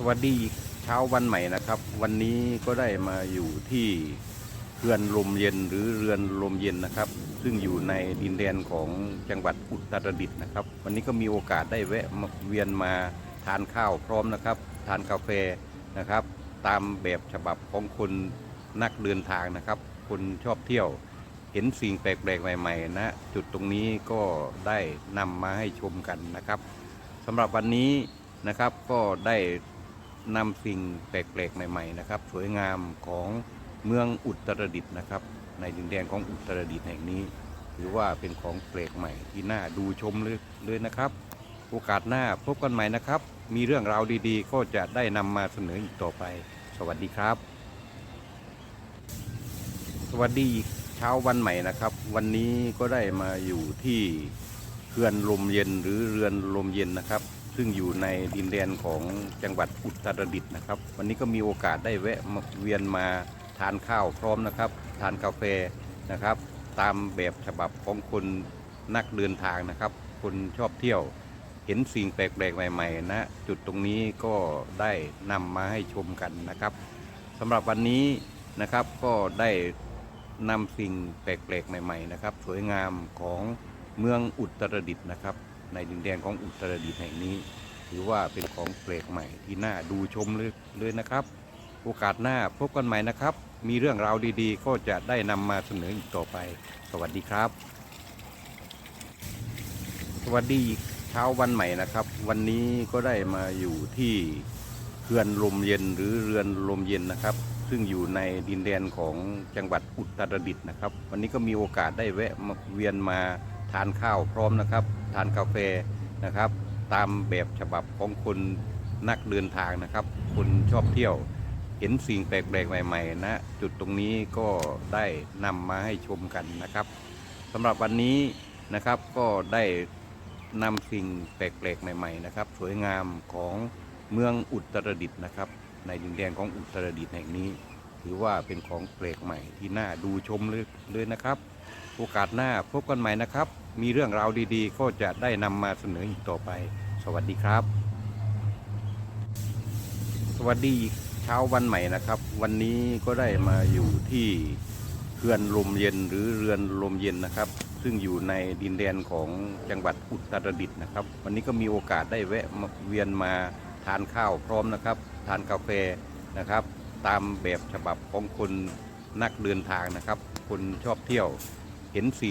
สวัสดีเช้าวันใหม่นะครับ วันนี้ก็ได้มาอยู่ที่เรือนลมเย็นหรือเรือนลมเย็นนะครับ ซึ่งอยู่ในดินแดนของจังหวัดอุตรดิตถ์นะครับ วันนี้ก็มีโอกาสได้แวะเวียนมาทานข้าวพร้อมนะครับ ทานกาแฟนะครับ ตามแบบฉบับของคนนักเดินทางนะครับ คนชอบเที่ยวเห็นสิ่งแปลกๆใหม่ๆนะจุดตรงนี้ก็ได้นำมาให้ชมกันนะครับสำหรับวันนี้นะครับก็ได้ นำสิ่งแปลกๆ ใหม่ๆนะครับ สวยงามของเมืองอุตรดิตถ์นะครับ ในดินแดนของอุตรดิตถ์แห่งนี้ถือว่าเป็นของแปลกใหม่ที่น่าดูชมเลยเลยนะครับ โอกาสหน้าพบกันใหม่นะครับ มีเรื่องราวดีๆ ก็จะได้นำมาเสนออีกต่อไป สวัสดีครับ สวัสดีเช้าวันใหม่นะครับ วันนี้ก็ได้มาอยู่ที่เรือนลมเย็นหรือเรือนลมเย็นนะครับ ซึ่งอยู่ในดินแดนของจังหวัดอุตรดิตถ์นะครับ วันนี้ก็มีโอกาสได้แวะมาเวียนมาทานข้าวพร้อมนะครับ ทานกาแฟนะครับ ตามแบบฉบับของคนนักเดินทางนะครับ คนชอบเที่ยว เห็นสิ่งแปลกๆใหม่ๆนะจุดตรงนี้ก็ได้นำมาให้ชมกันนะครับสำหรับวันนี้นะครับก็ได้นำสิ่งแปลกๆใหม่ ๆ นะครับ สวยงามของเมืองอุตรดิตถ์นะครับ ในดินแดนของอุตรดิตถ์แห่งนี้ ถือว่าเป็นของแปลกใหม่ที่น่าดูชมเลยเลยนะครับ โอกาสหน้าพบกันใหม่นะครับ มีเรื่องราวดีๆ ก็จะได้นำมาเสนออีกต่อไป สวัสดีครับ สวัสดีเช้าวันใหม่นะครับ วันนี้ก็ได้มาอยู่ที่เรือนลมเย็นหรือเรือนลมเย็นนะครับซึ่งอยู่ในดินแดนของจังหวัดอุตรดิตถ์นะครับ วันนี้ก็มีโอกาสได้แวะเวียนมาทานข้าวพร้อมนะครับ ทานกาแฟนะครับ ตามแบบฉบับของคนนักเดินทางนะครับ คนชอบเที่ยวเห็นสิ่งแปลกๆใหม่ๆนะจุดตรงนี้ก็ได้นำมาให้ชมกันนะครับสำหรับวันนี้นะครับก็ได้นำสิ่งแปลกๆใหม่ ๆ นะครับ สวยงามของเมืองอุตรดิตถ์นะครับ ในดินแดนของอุตรดิตถ์แห่งนี้ ถือว่าเป็นของแปลกใหม่ที่น่าดูชมเลยเลยนะครับ โอกาสหน้าพบกันใหม่นะครับ มีเรื่องราวดีๆ ก็จะได้นำมาเสนออีกต่อไป สวัสดีครับ สวัสดีเช้าวันใหม่นะครับ วันนี้ก็ได้มาอยู่ที่เรือนลมเย็นหรือเรือนลมเย็นนะครับ ซึ่งอยู่ในดินแดนของจังหวัดอุตรดิตถ์นะครับ วันนี้ก็มีโอกาสได้แวะเวียนมาทานข้าวพร้อมนะครับ ทานกาแฟนะครับ ตามแบบฉบับของคนนักเดินทางนะครับ คนชอบเที่ยวเห็นสี